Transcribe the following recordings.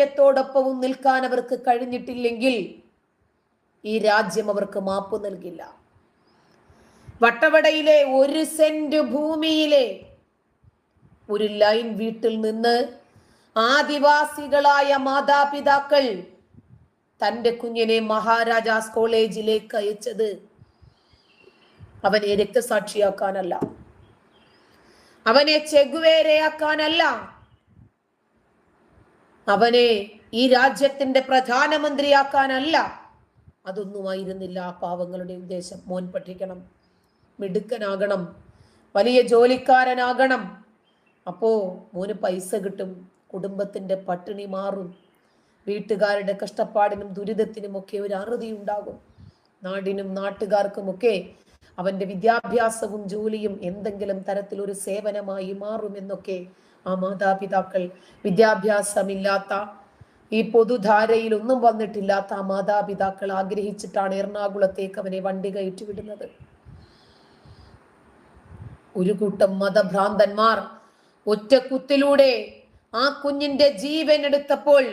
ത്തോടൊപ്പവും നിൽക്കാൻ അവർക്ക് കഴിഞ്ഞിട്ടില്ലെങ്കിൽ ഈ രാജ്യം അവർക്ക് മാപ്പ് നൽകില്ല. വട്ടവടയിലെ ഒരു സെന്റ് ഭൂമിയിലെ ഒരു ലൈൻ വീട്ടിൽ നിന്ന് ആദിവാസികളായ മാതാപിതാക്കൾ തന്റെ കുഞ്ഞിനെ മഹാരാജാസ് കോളേജിലേക്ക് അയച്ചത് അവനെ രക്തസാക്ഷിയാക്കാനല്ല. അവനെ ചെഗുവേരയാക്കാനല്ല. അവനെ ഈ രാജ്യത്തിന്റെ പ്രധാനമന്ത്രിയാക്കാനല്ല. അതൊന്നുമായിരുന്നില്ല ആ പാവങ്ങളുടെ ഉദ്ദേശം. മോൻ പഠിക്കണം മിടുക്കനാകണം വലിയ ജോലിക്കാരനാകണം. അപ്പോ മോന് പൈസ കിട്ടും കുടുംബത്തിന്റെ പട്ടിണി മാറും വീട്ടുകാരുടെ കഷ്ടപ്പാടിനും ദുരിതത്തിനും ഒക്കെ ഒരു അറുതി ഉണ്ടാകും നാടിനും നാട്ടുകാർക്കുമൊക്കെ അവന്റെ വിദ്യാഭ്യാസവും ജോലിയും എന്തെങ്കിലും തരത്തിലൊരു സേവനമായി മാറുമെന്നൊക്കെ ആ മാതാപിതാക്കൾ വിദ്യാഭ്യാസമില്ലാത്ത ഈ പൊതുധാരയിൽ ഒന്നും വന്നിട്ടില്ലാത്ത ആ മാതാപിതാക്കൾ ആഗ്രഹിച്ചിട്ടാണ് എറണാകുളത്തേക്ക് അവനെ വണ്ടി കയറ്റി വിടുന്നത് ഒരു കൂട്ടം മതഭ്രാന്തന്മാർ ഒറ്റ കുത്തിലൂടെ ആ കുഞ്ഞിന്റെ ജീവൻ എടുത്തപ്പോൾ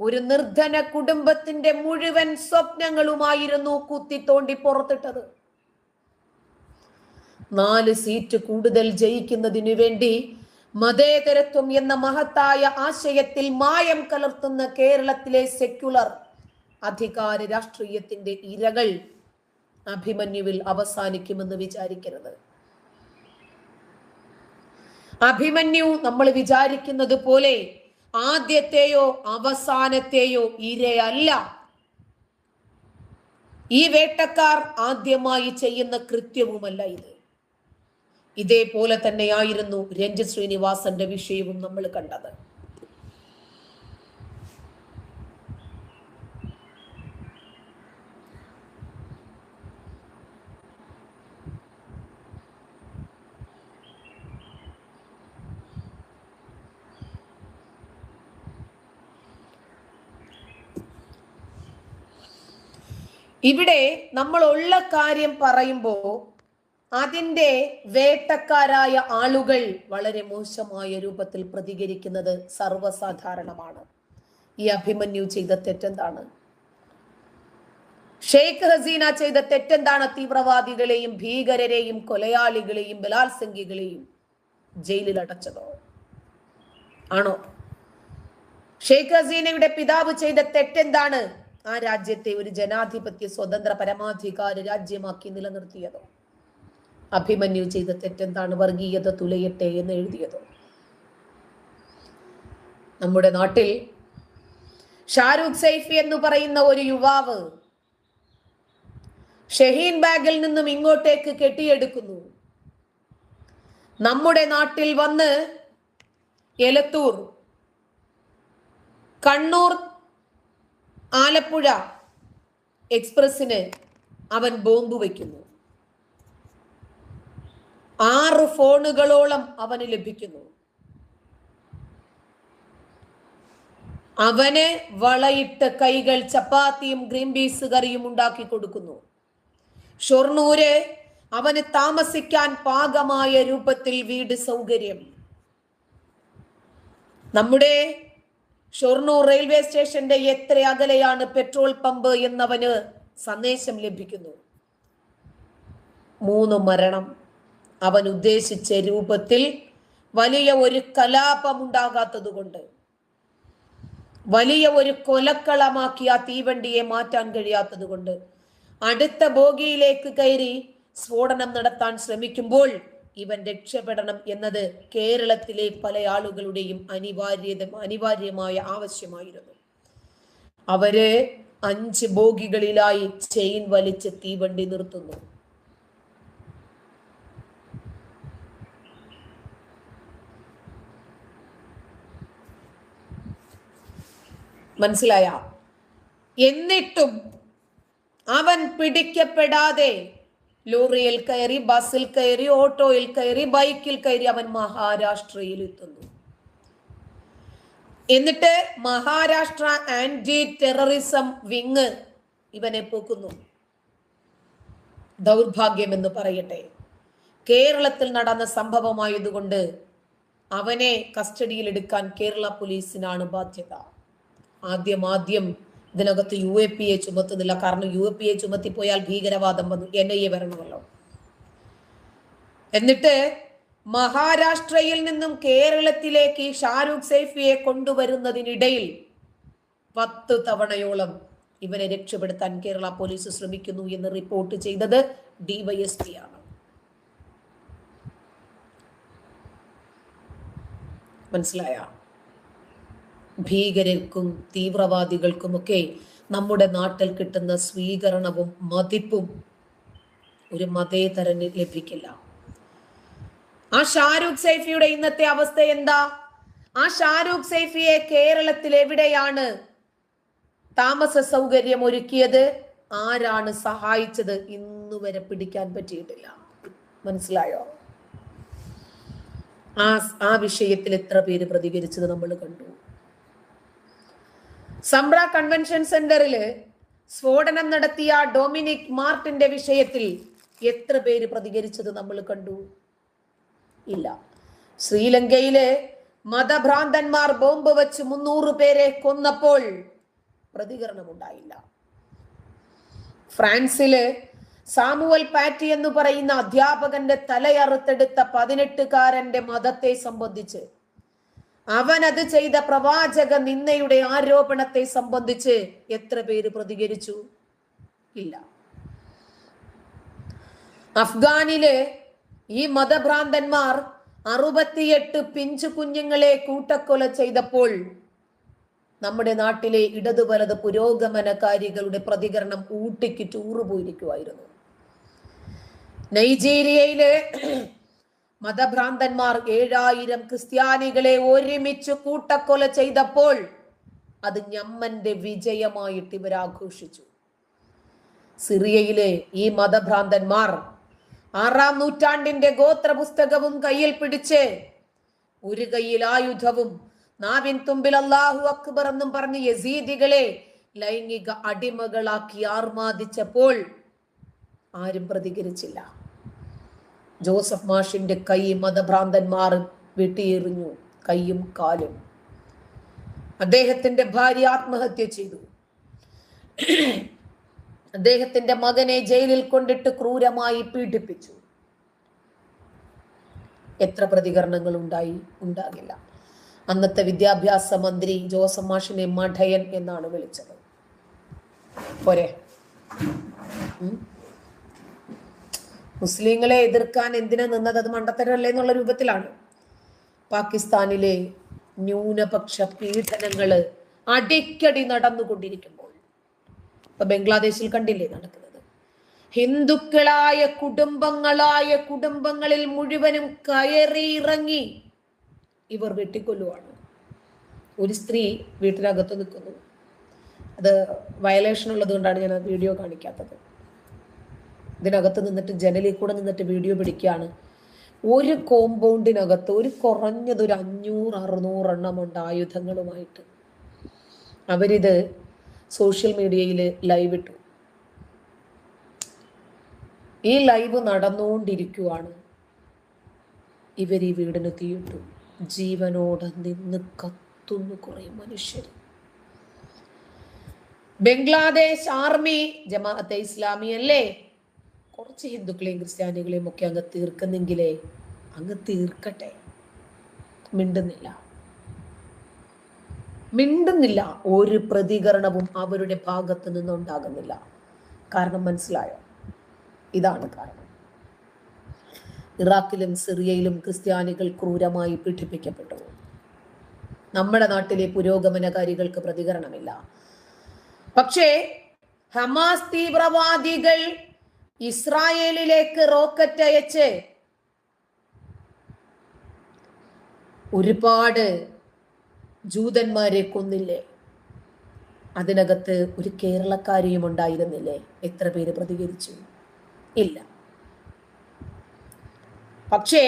ഒരു നിർധന കുടുംബത്തിന്റെ മുഴുവൻ സ്വപ്നങ്ങളുമായിരുന്നു കുത്തി തോണ്ടി പുറത്തിട്ടത്. നാല് സീറ്റ് കൂടുതൽ ജയിക്കുന്നതിനു വേണ്ടി മതേതരത്വം എന്ന മഹത്തായ ആശയത്തിൽ മായം കലർത്തുന്ന കേരളത്തിലെ സെക്യുലർ അധികാര രാഷ്ട്രീയത്തിന്റെ ഇരകൾ അഭിമന്യുവിൽ അവസാനിക്കുമെന്ന് വിചാരിക്കരുത്. അഭിമന്യു നമ്മൾ വിചാരിക്കുന്നത് പോലെ ആദ്യത്തെയോ അവസാനത്തെയോ ഇരയല്ല. ഈ വേട്ടക്കാർ ആദ്യമായി ചെയ്യുന്ന കൃത്യവുമല്ല ഇത്. ഇതേപോലെ തന്നെയായിരുന്നു രഞ്ജിത് ശ്രീനിവാസന്റെ വിഷയവും നമ്മൾ കണ്ടത്. ഇവിടെ നമ്മൾ ഉള്ള കാര്യം പറയുമ്പോൾ അതിന്റെ വേട്ടക്കാരായ ആളുകൾ വളരെ മോശമായ രൂപത്തിൽ പ്രതികരിക്കുന്നത് സർവസാധാരണമാണ്. ഈ അഭിമന്യു ചെയ്ത തെറ്റെന്താണ്? ഷെയ്ഖ് ഹസീന ചെയ്ത തെറ്റെന്താണ് തീവ്രവാദികളെയും ഭീകരരെയും കൊലയാളികളെയും ബലാത്സംഗികളെയും ജയിലിൽ അടച്ചതോ? ആണോ? ഷെയ്ഖ് ഹസീനയുടെ പിതാവ് ചെയ്ത തെറ്റെന്താണ്? ആ രാജ്യത്തെ ഒരു ജനാധിപത്യ സ്വതന്ത്ര പരമാധികാര രാജ്യമാക്കി നിലനിർത്തിയതോ? അഭിമന്യു ചെയ്ത തെറ്റെന്താണ്? വർഗീയത തുലയട്ടെ എന്ന് എഴുതിയത്? നമ്മുടെ നാട്ടിൽ ഷാരൂഖ് സൈഫി എന്ന് പറയുന്ന ഒരു യുവാവ് ഷഹീൻ ബാഗിൽ നിന്നും ഇങ്ങോട്ടേക്ക് കെട്ടിയെടുക്കുന്നു. നമ്മുടെ നാട്ടിൽ വന്ന് എലത്തൂർ കണ്ണൂർ ആലപ്പുഴ എക്സ്പ്രസിന് അവൻ ബോംബ് വയ്ക്കുന്നു ആറ് ഫോണുകളോളം അവന് ലഭിക്കുന്നു. അവന് വളയിട്ട കൈകൾ ചപ്പാത്തിയും ഗ്രീൻ പീസ് കറിയും ഉണ്ടാക്കി കൊടുക്കുന്നു. ഷൊർണൂര് അവന് താമസിക്കാൻ പാകമായ രൂപത്തിൽ വീട് സൗകര്യം. നമ്മുടെ ഷൊർണൂർ റെയിൽവേ സ്റ്റേഷന്റെ എത്ര അകലെയാണ് പെട്രോൾ പമ്പ് എന്നവന് സന്ദേശം ലഭിക്കുന്നു. മൂന്ന് മരണം. അവൻ ഉദ്ദേശിച്ച രൂപത്തിൽ വലിയ ഒരു കലാപമുണ്ടാകാത്തത് കൊണ്ട് വലിയ ഒരു കൊലക്കളമാക്കി ആ തീവണ്ടിയെ മാറ്റാൻ കഴിയാത്തത് കൊണ്ട് അടുത്ത ബോഗിയിലേക്ക് കയറി സ്ഫോടനം നടത്താൻ ശ്രമിക്കുമ്പോൾ ഇവൻ രക്ഷപ്പെടണം എന്നത് കേരളത്തിലെ പല ആളുകളുടെയും അനിവാര്യത അനിവാര്യമായ ആവശ്യമായിരുന്നു. അവർ അഞ്ച് ബോഗികളിലായി ചെയിൻ വലിച്ച് തീവണ്ടി നിർത്തുന്നു. മനസ്സിലായ? എന്നിട്ടും അവൻ പിടിക്കപ്പെടാതെ ലോറിയിൽ കയറി ബസ്സിൽ കയറി ഓട്ടോയിൽ കയറി ബൈക്കിൽ കയറി അവൻ മഹാരാഷ്ട്രയിൽ എത്തുന്നു. എന്നിട്ട് മഹാരാഷ്ട്ര ആന്റി ടെററിസം വിങ് ഇവനെ പോക്കുന്നു. ദൗർഭാഗ്യം എന്ന് പറയട്ടെ. കേരളത്തിൽ നടന്ന സംഭവമായതുകൊണ്ട് അവനെ കസ്റ്റഡിയിൽ എടുക്കാൻ കേരള പോലീസിനാണ് ബാധ്യത. ആദ്യം ആദ്യം ഇതിനകത്ത് യു എ പി എ ചുമത്തുന്നില്ല. കാരണം യു എ പി എ ചുമത്തി പോയാൽ ഭീകരവാദം വന്നു. എൻ ഐ എ വരണമല്ലോ. എന്നിട്ട് മഹാരാഷ്ട്രയിൽ നിന്നും കേരളത്തിലേക്ക് ഷാരൂഖ് സൈഫിയെ കൊണ്ടുവരുന്നതിനിടയിൽ പത്ത് തവണയോളം ഇവരെ രക്ഷപ്പെടുത്താൻ കേരള പോലീസ് ശ്രമിക്കുന്നു എന്ന് റിപ്പോർട്ട് ചെയ്തത് ഡിവൈഎസ്പി ആണ്. മനസ്സിലായ? ഭീകരർക്കും തീവ്രവാദികൾക്കുമൊക്കെ നമ്മുടെ നാട്ടിൽ കിട്ടുന്ന സ്വീകരണവും മതിപ്പും ഒരു മതേതരന് ലഭിക്കില്ല. ആ ഷാരൂഖ് സൈഫിയുടെ ഇന്നത്തെ അവസ്ഥ എന്താ? ആ ഷാരൂഖ് സൈഫിയെ കേരളത്തിൽ എവിടെയാണ് താമസ സൗകര്യം ഒരുക്കിയത്? ആരാണ് സഹായിച്ചത്? ഇന്ന് വരെ പിടിക്കാൻ പറ്റിയിട്ടില്ല. മനസ്സിലായോ? ആ ആ വിഷയത്തിൽ എത്ര പേര് പ്രതികരിച്ചത് നമ്മൾ കണ്ടു. സംബ്ര കൺവെൻഷൻ സെന്ററിൽ സ്ഫോടനം നടത്തിയ ഡൊമിനിക് മാർട്ടിന്റെ വിഷയത്തിൽ എത്ര പേര് പ്രതികരിച്ചത് നമ്മൾ കണ്ടു? ഇല്ല. ശ്രീലങ്കയിലെ മതഭ്രാന്തന്മാർ ബോംബ് വെച്ച് മുന്നൂറ് പേരെ കൊന്നപ്പോൾ പ്രതികരണം ഉണ്ടായില്ല ഫ്രാൻസിൽ സാമുവൽ പാറ്റി എന്ന് പറയുന്ന അധ്യാപകന്റെ തലയറുത്തെടുത്ത പതിനെട്ടുകാരന്റെ മതത്തെ സംബന്ധിച്ച് അവൻ അത് ചെയ്ത പ്രവാചക നിന്നയുടെ ആരോപണത്തെ സംബന്ധിച്ച് എത്ര പേര് പ്രതികരിച്ചു? ഇല്ല. അഫ്ഗാനിലെ ഈ മതഭ്രാന്തന്മാർ അറുപത്തിയെട്ട് പിഞ്ചു കുഞ്ഞുങ്ങളെ കൂട്ടക്കൊല ചെയ്തപ്പോൾ നമ്മുടെ നാട്ടിലെ ഇടതു വലത് പുരോഗമനകാരികളുടെ പ്രതികരണം ഊട്ടിക്ക് ടൂറ് പോയിരിക്കുമായിരുന്നു നൈജീരിയയിലെ മതഭ്രാന്തന്മാർ ഏഴായിരം ക്രിസ്ത്യാനികളെ ഒരുമിച്ച് കൂട്ടക്കൊല ചെയ്തപ്പോൾ അത് ഞമ്മന്റെ വിജയമായിട്ട് ഇവർ ആഘോഷിച്ചു. സിറിയയിലെ ഈ മതഭ്രാന്തന്മാർ ആറാം നൂറ്റാണ്ടിന്റെ ഗോത്ര പുസ്തകവും കയ്യിൽ പിടിച്ച് ഒരു കയ്യിൽ ആയുധവും നാവിൻ തുമ്പിൽ അള്ളാഹു അക്ബർ എന്നും പറഞ്ഞ് യസീദികളെ ലൈംഗിക അടിമകളാക്കി ആർമാദിച്ചപ്പോൾ ആരും പ്രതികരിച്ചില്ല. ജോസഫ് മാഷിന്റെ കൈ മതഭ്രാന്തന്മാർ വെട്ടിയെറിഞ്ഞു കൈയും കാലും. അദ്ദേഹത്തിന്റെ ഭാര്യ ആത്മഹത്യ ചെയ്തു. അദ്ദേഹത്തിന്റെ മകനെ ജയിലിൽ കൊണ്ടിട്ട് ക്രൂരമായി പീഡിപ്പിച്ചു. എത്ര പ്രതികരണങ്ങൾ ഉണ്ടായി? ഉണ്ടാകില്ല. അന്നത്തെ വിദ്യാഭ്യാസ മന്ത്രി ജോസഫ് മാഷിനെ മഠയൻ എന്നാണ് വിളിച്ചത്. പോരെ. മുസ്ലിങ്ങളെ എതിർക്കാൻ എന്തിനാ നിന്നത്? അത് മണ്ടത്തരല്ലേ എന്നുള്ള രൂപത്തിലാണ്. പാകിസ്ഥാനിലെ ന്യൂനപക്ഷ പീഡനങ്ങൾ അടിക്കടി നടന്നുകൊണ്ടിരിക്കുമ്പോൾ. ഇപ്പൊ ബംഗ്ലാദേശിൽ കണ്ടില്ലേ നടക്കുന്നത്? ഹിന്ദുക്കളായ കുടുംബങ്ങളായ കുടുംബങ്ങളിൽ മുഴുവനും കയറി ഇറങ്ങി ഇവർ വെട്ടിക്കൊല്ലുവാണ്. ഒരു സ്ത്രീ വീട്ടിനകത്ത് നിൽക്കുന്നു. അത് വയലേഷൻ ഉള്ളത് കൊണ്ടാണ് ഞാൻ ആ വീഡിയോ കാണിക്കാത്തത്. ഇതിനകത്ത് നിന്നിട്ട് ജനലിൽ കൂടെ നിന്നിട്ട് വീഡിയോ പിടിക്കുകയാണ്. ഒരു കോമ്പൗണ്ടിനകത്ത് ഒരു കുറഞ്ഞത് ഒരു അഞ്ഞൂറ് അറുന്നൂറ് എണ്ണമുണ്ട് ആയുധങ്ങളുമായിട്ട്. അവരിത് സോഷ്യൽ മീഡിയയിൽ ലൈവ് ഇട്ടു. ഈ ലൈവ് നടന്നുകൊണ്ടിരിക്കുവാണ്. ഇവർ ഈ വീടിന് തീയിട്ടു. ജീവനോടെ നിന്ന് കത്തുന്നു കുറെ മനുഷ്യർ ബംഗ്ലാദേശ് ആർമി ജമാഅത്തെ ഇസ്ലാമി അല്ലേ? കുറച്ച് ഹിന്ദുക്കളെയും ക്രിസ്ത്യാനികളെയും ഒക്കെ അങ്ങ് തീർക്കുന്നെങ്കിലേ അങ്ങ് തീർക്കട്ടെ. മിണ്ടുന്നില്ല. മിണ്ടുന്നില്ല. ഒരു പ്രതികരണവും അവരുടെ ഭാഗത്ത് നിന്നുണ്ടാകുന്നില്ല. കാരണം മനസ്സിലായോ? ഇതാണ് കാരണം. ഇറാഖിലും സിറിയയിലും ക്രിസ്ത്യാനികൾ ക്രൂരമായി പീഡിപ്പിക്കപ്പെട്ടു. നമ്മുടെ നാട്ടിലെ പുരോഗമനകാരികൾക്ക് പ്രതികരണമില്ല. പക്ഷേ ഹമാസ് തീവ്രവാദികൾ ഇസ്രായേലിലേക്ക് റോക്കറ്റ് അയച്ച്. ഒരുപാട് ജൂതന്മാരെ കൊന്നില്ലേ? അതിനകത്ത് ഒരു കേരളക്കാരിയും ഉണ്ടായിരുന്നില്ലേ? എത്ര പേര് പ്രതികരിച്ചു? ഇല്ല. പക്ഷേ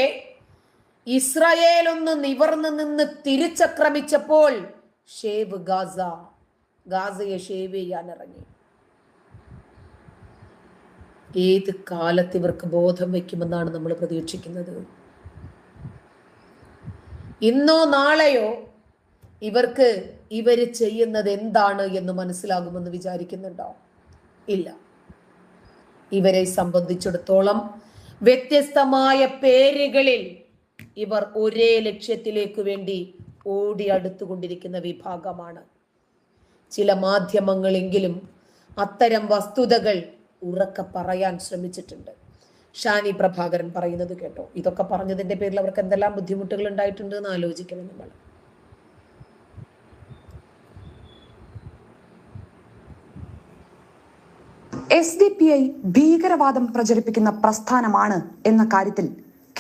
ഇസ്രായേൽ ഒന്ന് നിവർന്നു നിന്ന് തിരിച്ചക്രമിച്ചപ്പോൾ ഷേവ് ഗാസ ഗാസയെ ഷേവ് ചെയ്യാൻ ഇറങ്ങി. ഏത് കാലത്ത് ഇവർക്ക് ബോധം വയ്ക്കുമെന്നാണ് നമ്മൾ പ്രതീക്ഷിക്കുന്നത്? ഇന്നോ നാളെയോ ഇവർക്ക് ഇവർ ചെയ്യുന്നത് എന്താണ് എന്ന് മനസ്സിലാകുമെന്ന് വിചാരിക്കുന്നുണ്ടോ? ഇല്ല. ഇവരെ സംബന്ധിച്ചിടത്തോളം വ്യത്യസ്തമായ പേരുകളിൽ ഇവർ ഒരേ ലക്ഷ്യത്തിലേക്ക് വേണ്ടി ഓടി അടുത്തുകൊണ്ടിരിക്കുന്ന വിഭാഗമാണ്. ചില മാധ്യമങ്ങളെങ്കിലും അത്തരം വസ്തുതകൾ ഉറക്കെ പറയാൻ ശ്രമിച്ചിട്ടുണ്ട്. ഷാനി പ്രഭാകരൻ പറയുന്നത് കേട്ടോ. ഇതൊക്കെ പറഞ്ഞതിന്റെ പേരിൽ അവർക്ക് എന്തെല്ലാം ബുദ്ധിമുട്ടുകൾ ഉണ്ടായിട്ടുണ്ട് എന്ന് ആലോചിക്കണം നമ്മൾ. എസ് ഡി പി ഐ ഭീകരവാദം പ്രചരിപ്പിക്കുന്ന പ്രസ്ഥാനമാണ് എന്ന കാര്യത്തിൽ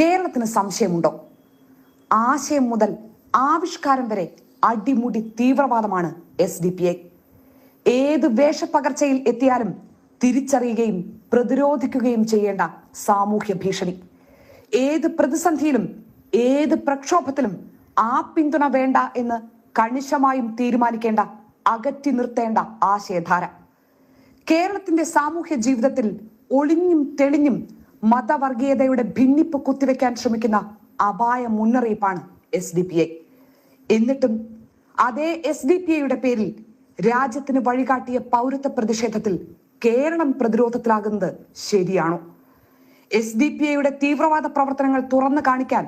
കേരളത്തിന് സംശയമുണ്ടോ? ആശയം മുതൽ ആവിഷ്കാരം വരെ അടിമുടി തീവ്രവാദമാണ് എസ് ഡി പി ഐ ഏത് വേഷപ്പകർച്ചയിൽ എത്തിയാലും തിരിച്ചറിയുകയും പ്രതിരോധിക്കുകയും ചെയ്യേണ്ട സാമൂഹ്യ ഭീഷണി. ഏത് പ്രതിസന്ധിയിലും ഏത് പ്രക്ഷോഭത്തിലും ആ പിന്തുണ വേണ്ട എന്ന് കണിശമായും തീരുമാനിക്കേണ്ട അകറ്റി നിർത്തേണ്ട ആശയധാര. കേരളത്തിന്റെ സാമൂഹ്യ ജീവിതത്തിൽ ഒളിഞ്ഞും തെളിഞ്ഞും മതവർഗീയതയുടെ ഭിന്നിപ്പ് കുത്തിവെക്കാൻ ശ്രമിക്കുന്ന അപായ മുന്നറിയിപ്പാണ് എസ് ഡി പി ഐ എന്നിട്ടും അതേ എസ് ഡി പി ഐയുടെ പേരിൽ രാജ്യത്തിന് വഴികാട്ടിയ പൗരത്വ പ്രതിഷേധത്തിൽ കേരളം പ്രതിരോധത്തിലാകുന്നത് ശരിയാണോ? എസ് ഡി പി ഐയുടെ തീവ്രവാദ പ്രവർത്തനങ്ങൾ തുറന്നു കാണിക്കാൻ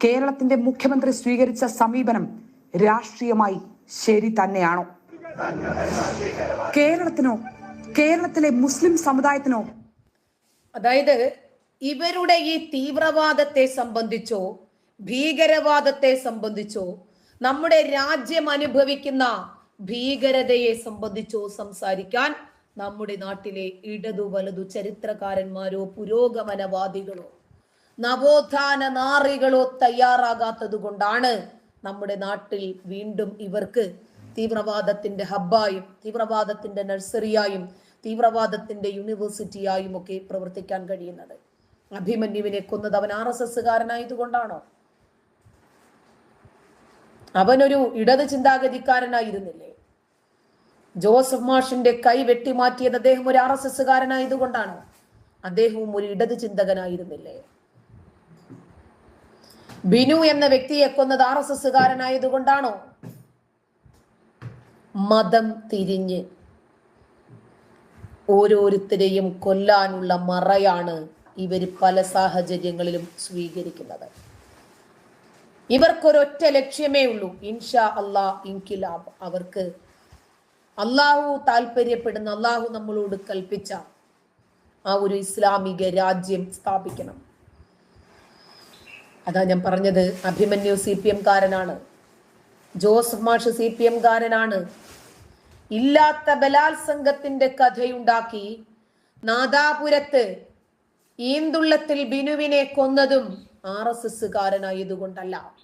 കേരളത്തിന്റെ മുഖ്യമന്ത്രി സ്വീകരിച്ച സമീപനം രാഷ്ട്രീയമായി ശരി തന്നെയാണോ? കേരളത്തിനോ കേരളത്തിലെ മുസ്ലിം സമുദായത്തിനോ? അതായത് ഇവരുടെ ഈ തീവ്രവാദത്തെ സംബന്ധിച്ചോ ഭീകരവാദത്തെ സംബന്ധിച്ചോ നമ്മുടെ രാജ്യം അനുഭവിക്കുന്ന ഭീകരതയെ സംബന്ധിച്ചോ സംസാരിക്കാൻ നമ്മുടെ നാട്ടിലെ ഇടതു വലതു ചരിത്രകാരന്മാരോ പുരോഗമനവാദികളോ നവോത്ഥാന നാറികളോ തയ്യാറാകാത്തത് കൊണ്ടാണ് നമ്മുടെ നാട്ടിൽ വീണ്ടും ഇവർക്ക് തീവ്രവാദത്തിന്റെ ഹബ്ബായും തീവ്രവാദത്തിന്റെ നഴ്സറിയായും തീവ്രവാദത്തിന്റെ യൂണിവേഴ്സിറ്റിയായും ഒക്കെ പ്രവർത്തിക്കാൻ കഴിയുന്നത്. അഭിമന്യുവിനെ കൊന്നത് അവൻ ആർ എസ് എസ്സുകാരനായതുകൊണ്ടാണോ? അവനൊരു ഇടത് ചിന്താഗതിക്കാരനായിരുന്നില്ലേ? ജോസഫ് മാഷിന്റെ കൈ വെട്ടിമാറ്റിയത് അദ്ദേഹം ഒരു ആർ എസ് എസ്സുകാരനായതുകൊണ്ടാണോ. അദ്ദേഹവും ഒരു ഇടത് ചിന്തകനായിരുന്നില്ലേ? ബിനു എന്ന വ്യക്തിയെ കൊന്നത് ആർ എസ് എസ്സുകാരനായതുകൊണ്ടാണോ? മതം തിരിഞ്ഞ് ഓരോരുത്തരെയും കൊല്ലാനുള്ള മറയാണ് ഇവർ പല സാഹചര്യങ്ങളിലും സ്വീകരിക്കുന്നത്. ഇവർക്കൊരൊറ്റ ലക്ഷ്യമേ ഉള്ളൂ. ഇൻഷാ അള്ളാ ഇൻകിലാബ് അവർക്ക് അള്ളാഹു താല്പര്യപ്പെടുന്ന അള്ളാഹു നമ്മളോട് കൽപ്പിച്ച ആ ഒരു ഇസ്ലാമിക രാജ്യം സ്ഥാപിക്കണം. അതാ ഞാൻ പറഞ്ഞത് അഭിമന്യു സി പി എം കാരനാണ്. ജോസഫ് മാഷ് സി പി എം കാരനാണ്. ഇല്ലാത്ത ബലാത്സംഗത്തിന്റെ കഥയുണ്ടാക്കി നാദാപുരത്ത് ഈന്തുള്ളത്തിൽ ബിനുവിനെ കൊന്നതും ആർ എസ് എസ് കാരനായതുകൊണ്ടല്ല.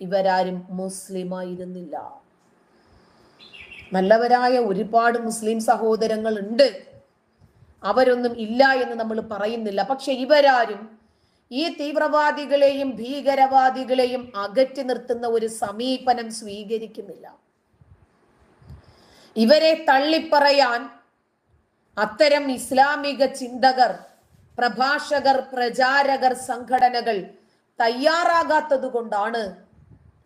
ഇവരാരും മുസ്ലിം ആയിരുന്നില്ല നല്ലവരായ ഒരുപാട് മുസ്ലിം സഹോദരങ്ങൾ ഉണ്ട് അവരൊന്നും ഇല്ല എന്ന് നമ്മൾ പറയുന്നില്ല. പക്ഷെ ഇവരാരും ഈ തീവ്രവാദികളെയും ഭീകരവാദികളെയും അകറ്റി നിർത്തുന്ന ഒരു സമീപനം സ്വീകരിക്കുന്നില്ല. ഇവരെ തള്ളിപ്പറയാൻ അത്തരം ഇസ്ലാമിക ചിന്തകർ പ്രഭാഷകർ പ്രചാരകർ സംഘടനകൾ തയ്യാറാകാത്തത് കൊണ്ടാണ്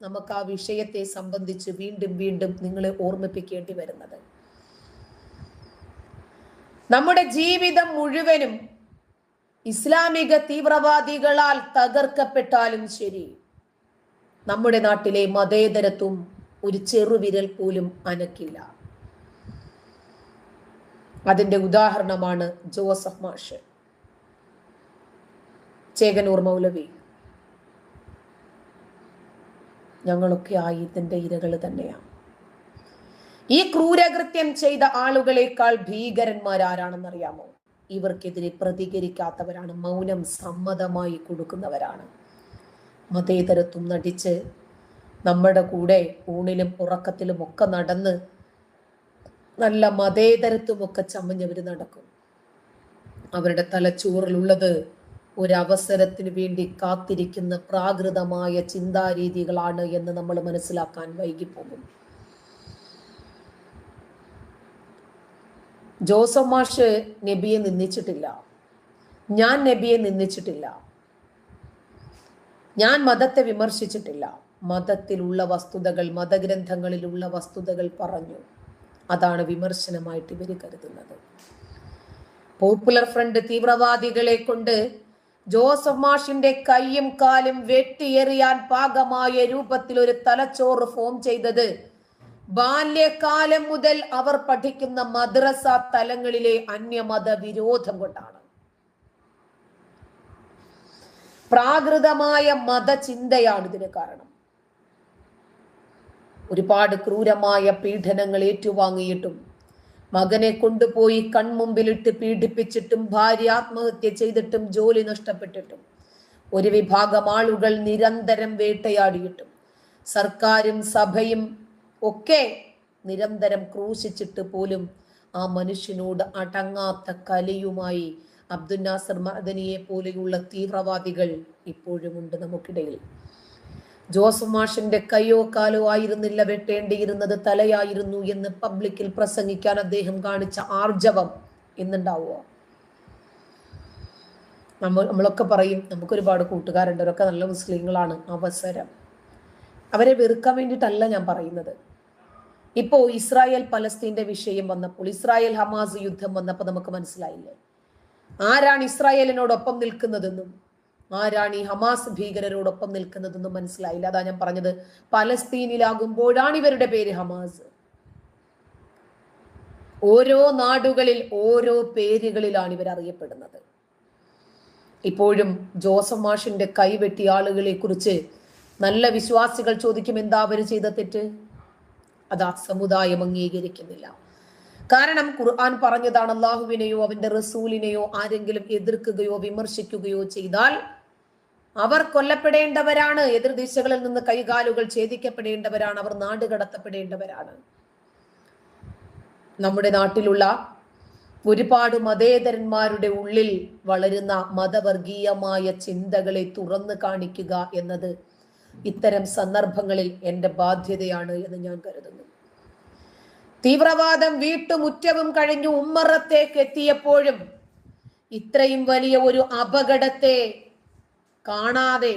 നമുക്ക് ആ വിഷയത്തെ സംബന്ധിച്ച് വീണ്ടും വീണ്ടും നിങ്ങളെ ഓർമ്മിപ്പിക്കേണ്ടി വരുന്നത്. നമ്മുടെ ജീവിതം മുഴുവനും ഇസ്ലാമിക തീവ്രവാദികളാൽ തകർക്കപ്പെട്ടാലും ശരി നമ്മുടെ നാട്ടിലെ മതേതരത്വം ഒരു ചെറുവിരൽ പോലും അനക്കില്ല. അതിന്റെ ഉദാഹരണമാണ് ജോസഫ് മാഷ്. ചേകനൂർ മൗലവി. ഞങ്ങളൊക്കെ ആയുധന്റെ ഇരകൾ തന്നെയാണ് ഈ ക്രൂരകൃത്യം ചെയ്ത ആളുകളെക്കാൾ ഭീകരന്മാരാരാണെന്നറിയാമോ ഇവർക്കെതിരെ പ്രതികരിക്കാത്തവരാണ് മൗനം സമ്മതമായി കൊടുക്കുന്നവരാണ്. മതേതരത്വം നടിച്ച് നമ്മുടെ കൂടെ ഊണിലും ഉറക്കത്തിലും ഒക്കെ നടന്ന് നല്ല മതേതരത്വമൊക്കെ ചമഞ്ഞവർ നടക്കും. അവരുടെ തലച്ചോറിലുള്ളത് ഒരവസരത്തിന് വേണ്ടി കാത്തിരിക്കുന്ന പ്രാകൃതമായ ചിന്താരീതികളാണ് എന്ന് നമ്മൾ മനസ്സിലാക്കാൻ വൈകിപ്പോകും. ജോസഫ് മാഷ് നബിയെ നിന്ദിച്ചിട്ടില്ല. ഞാൻ നബിയെ നിന്ദിച്ചിട്ടില്ല. ഞാൻ മതത്തെ വിമർശിച്ചിട്ടില്ല. മതത്തിലുള്ള വസ്തുതകൾ മതഗ്രന്ഥങ്ങളിലുള്ള വസ്തുതകൾ പറഞ്ഞു. അതാണ് വിമർശനമായിട്ട് ഇവർ കരുതുന്നത്. പോപ്പുലർ ഫ്രണ്ട് തീവ്രവാദികളെ കൊണ്ട് ജോസഫ് മാഷിന്റെ കൈയും കാലും വെട്ടിയെറിയാൻ പാകമായ രൂപത്തിൽ ഒരു തലച്ചോറ് ഫോം ചെയ്തത്. ബാല്യകാലം മുതൽ അവർ പഠിക്കുന്ന മദ്രസ തലങ്ങളിലെ അന്യമത വിരോധം കൊണ്ടാണ്. പ്രാകൃതമായ മതചിന്തയാണ് ഇതിന് കാരണം. ഒരുപാട് ക്രൂരമായ പീഡനങ്ങൾ ഏറ്റുവാങ്ങിയിട്ടും മകനെ കൊണ്ടുപോയി കൺമുമ്പിലിട്ട് പീഡിപ്പിച്ചിട്ടും ഭാര്യ ആത്മഹത്യ ചെയ്തിട്ടും ജോലി നഷ്ടപ്പെട്ടിട്ടും. ഒരു വിഭാഗം ആളുകൾ നിരന്തരം വേട്ടയാടിയിട്ടും. സർക്കാരും സഭയും ഒക്കെ നിരന്തരം ക്രൂശിച്ചിട്ട് പോലും ആ മനുഷ്യനോട് അടങ്ങാത്ത കലയുമായി അബ്ദുൽ നാസർ മദനിയെ പോലെയുള്ള തീവ്രവാദികൾ ഇപ്പോഴുമുണ്ട് നമുക്കിടയിൽ. ജോസഫ് മാഷിന്റെ കയ്യോ കാലോ ആയിരുന്നില്ല വെട്ടേണ്ടിയിരുന്നത് തലയായിരുന്നു എന്ന് പബ്ലിക്കിൽ പ്രസംഗിക്കാൻ അദ്ദേഹം കാണിച്ച ആർജവം ഇന്നുണ്ടാവോ നമ്മൾ നമ്മളൊക്കെ പറയും നമുക്ക് ഒരുപാട് കൂട്ടുകാരുണ്ട് അവരൊക്കെ നല്ല മുസ്ലിങ്ങളാണ്. അവസരം. അവരെ വെറുക്കാൻ വേണ്ടിയിട്ടല്ല ഞാൻ പറയുന്നത്. ഇപ്പോ ഇസ്രായേൽ പലസ്തീന്റെ വിഷയം വന്നപ്പോൾ ഇസ്രായേൽ ഹമാസ് യുദ്ധം വന്നപ്പോൾ നമുക്ക് മനസ്സിലായില്ലേ? ആരാണ് ഇസ്രായേലിനോടൊപ്പം നിൽക്കുന്നതെന്നും ആരാണ് ഈ ഹമാസ് ഭീകരരോടൊപ്പം നിൽക്കുന്നതെന്ന് മനസ്സിലായില്ല. അതാ ഞാൻ പറഞ്ഞത്. പലസ്തീനിലാകുമ്പോഴാണ് ഇവരുടെ പേര് ഹമാസ്. ഓരോ നാടുകളിൽ ഓരോ പേരുകളിലാണ് ഇവർ അറിയപ്പെടുന്നത്. ഇപ്പോഴും ജോസഫ് മാഷിന്റെ കൈവെട്ടിയ ആളുകളെ കുറിച്ച് നല്ല വിശ്വാസികൾ ചോദിക്കും എന്താ അവർ ചെയ്ത തെറ്റ്? അത് സമുദായം അംഗീകരിക്കുന്നില്ല. കാരണം ഖുർആൻ പറഞ്ഞതാണ് അള്ളാഹുവിനെയോ അവന്റെ റസൂലിനെയോ ആരെങ്കിലും എതിർക്കുകയോ വിമർശിക്കുകയോ ചെയ്താൽ അവർ കൊല്ലപ്പെടേണ്ടവരാണ്. എതിർ ദിശകളിൽ നിന്ന് കൈകാലുകൾ ഛേദിക്കപ്പെടേണ്ടവരാണ്. അവർ നാടുകടത്തപ്പെടേണ്ടവരാണ്. നമ്മുടെ നാട്ടിലുള്ള ഒരുപാട് മതേതരന്മാരുടെ ഉള്ളിൽ വളരുന്ന മതവർഗീയമായ ചിന്തകളെ തുറന്നു കാണിക്കുക എന്നത് ഇത്തരം സന്ദർഭങ്ങളിൽ എന്റെ ബാധ്യതയാണ് എന്ന് ഞാൻ കരുതുന്നു. തീവ്രവാദം വീട്ടുമുറ്റവും കഴിഞ്ഞു ഉമ്മറത്തേക്ക് എത്തിയപ്പോഴും ഇത്രയും വലിയ ഒരു അപകടത്തെ കാണാതെ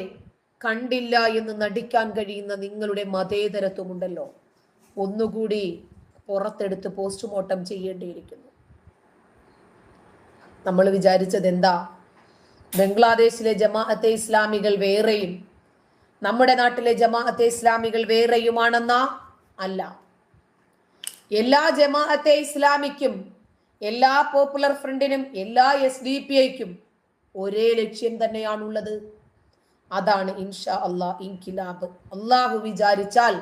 കണ്ടില്ല എന്ന് നടിക്കാൻ കഴിയുന്ന നിങ്ങളുടെ മതേതരത്വമുണ്ടല്ലോ. ഒന്നുകൂടി പുറത്തെടുത്ത് പോസ്റ്റ്മോർട്ടം ചെയ്യേണ്ടിയിരിക്കുന്നു. നമ്മൾ വിചാരിച്ചത് എന്താ ബംഗ്ലാദേശിലെ ജമാഅത്തെ ഇസ്ലാമികൾ വേറെയും നമ്മുടെ നാട്ടിലെ ജമാഅത്തെ ഇസ്ലാമികൾ വേറെയുമാണെന്നാ? അല്ല. എല്ലാ ജമാഅത്തെ ഇസ്ലാമിക്കും എല്ലാ പോപ്പുലർ ഫ്രണ്ടിനും എല്ലാ എസ് ഡി പി ഐക്കും ഒരേ ലക്ഷ്യം തന്നെയാണുള്ളത്. അതാണ് ഇൻഷാ അള്ളാ ഇൻകിലാബ് അള്ളാഹു വിചാരിച്ചാൽ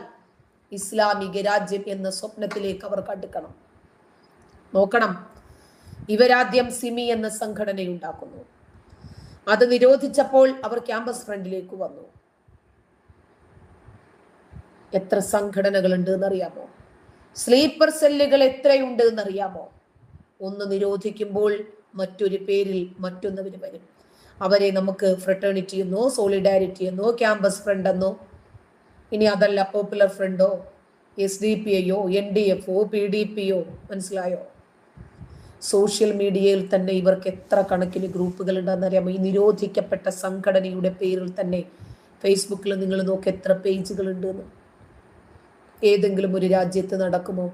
ഇസ്ലാമിക രാജ്യം എന്ന സ്വപ്നത്തിലേക്ക് അവർ കടുക്കണം. നോക്കണം ഇവരാദ്യം സിമി എന്ന സംഘടനയുണ്ടാക്കുന്നു. അത് നിരോധിച്ചപ്പോൾ അവർ ക്യാമ്പസ് ഫ്രണ്ടിലേക്ക് വന്നു. എത്ര സംഘടനകളുണ്ട് എന്നറിയാമോ സ്ലീപ്പർ സെല്ലുകൾ എത്രയുണ്ട് എന്നറിയാമോ ഒന്ന് നിരോധിക്കുമ്പോൾ മറ്റൊരു പേരിൽ മറ്റൊന്നവര് വരും. അവരെ നമുക്ക് ഫ്രട്ടേണിറ്റി എന്നോ സോളിഡാരിറ്റി എന്നോ ക്യാമ്പസ് ഫ്രണ്ട് എന്നോ ഇനി അതല്ല പോപ്പുലർ ഫ്രണ്ടോ എസ് ഡി പി ഐയോ എൻ ഡി എഫ് ഒ പി ഡി പി ഒ മനസ്സിലായോ? സോഷ്യൽ മീഡിയയിൽ തന്നെ ഇവർക്ക് എത്ര കണക്കിന് ഗ്രൂപ്പുകൾ ഉണ്ടെന്നറിയാമോ ഈ നിരോധിക്കപ്പെട്ട സംഘടനയുടെ പേരിൽ തന്നെ ഫേസ്ബുക്കിൽ നിങ്ങൾ നോക്കി എത്ര പേജുകൾ ഉണ്ടെന്ന് ഏതെങ്കിലും ഒരു രാജ്യത്ത് നടക്കുമോ?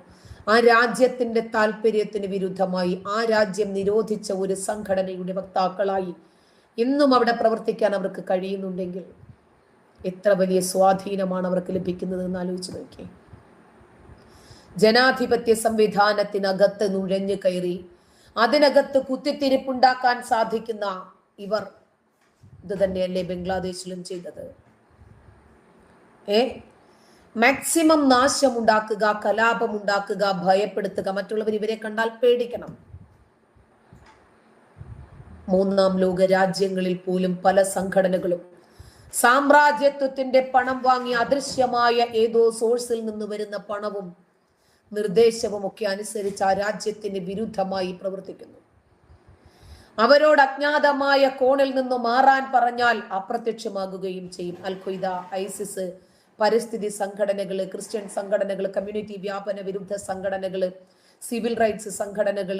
ആ രാജ്യത്തിന്റെ താല്പര്യത്തിന് വിരുദ്ധമായി ആ രാജ്യം നിരോധിച്ച ഒരു സംഘടനയുടെ വക്താക്കളായി ഇന്നും അവിടെ പ്രവർത്തിക്കാൻ അവർക്ക് കഴിയുന്നുണ്ടെങ്കിൽ എത്ര വലിയ സ്വാധീനമാണ് അവർക്ക് ലഭിക്കുന്നത് എന്ന് ആലോചിച്ച് നോക്കിയേ. ജനാധിപത്യ സംവിധാനത്തിനകത്ത് നുഴഞ്ഞു കയറി അതിനകത്ത് കുത്തിത്തിരിപ്പുണ്ടാക്കാൻ സാധിക്കുന്ന ഇവർ ഇത് തന്നെയല്ലേ ബംഗ്ലാദേശിലും ചെയ്തത്? ഏ? മാക്സിമം നാശമുണ്ടാക്കുക കലാപമുണ്ടാക്കുക ഭയപ്പെടുത്തുക മറ്റുള്ളവർ ഇവരെ കണ്ടാൽ പേടിക്കണം. മൂന്നാം ലോക രാജ്യങ്ങളിൽ പോലും പല സംഘടനകളും സാമ്രാജ്യത്വത്തിന്റെ പണം വാങ്ങി അദൃശ്യമായ ഏതോ സോഴ്സിൽ നിന്ന് വരുന്ന പണവും നിർദ്ദേശവും ഒക്കെ അനുസരിച്ച് ആ രാജ്യത്തിന് വിരുദ്ധമായി പ്രവർത്തിക്കുന്നു. അവരോട് അജ്ഞാതമായ കോണിൽ നിന്ന് മാറാൻ പറഞ്ഞാൽ അപ്രത്യക്ഷമാകുകയും ചെയ്യും. അൽ ഖ്വയ്ദ ഐസിസ് പരിസ്ഥിതി സംഘടനകൾ ക്രിസ്ത്യൻ സംഘടനകൾ കമ്മ്യൂണിറ്റി വ്യാപന വിരുദ്ധ സംഘടനകൾ സിവിൽ റൈറ്റ്സ് സംഘടനകൾ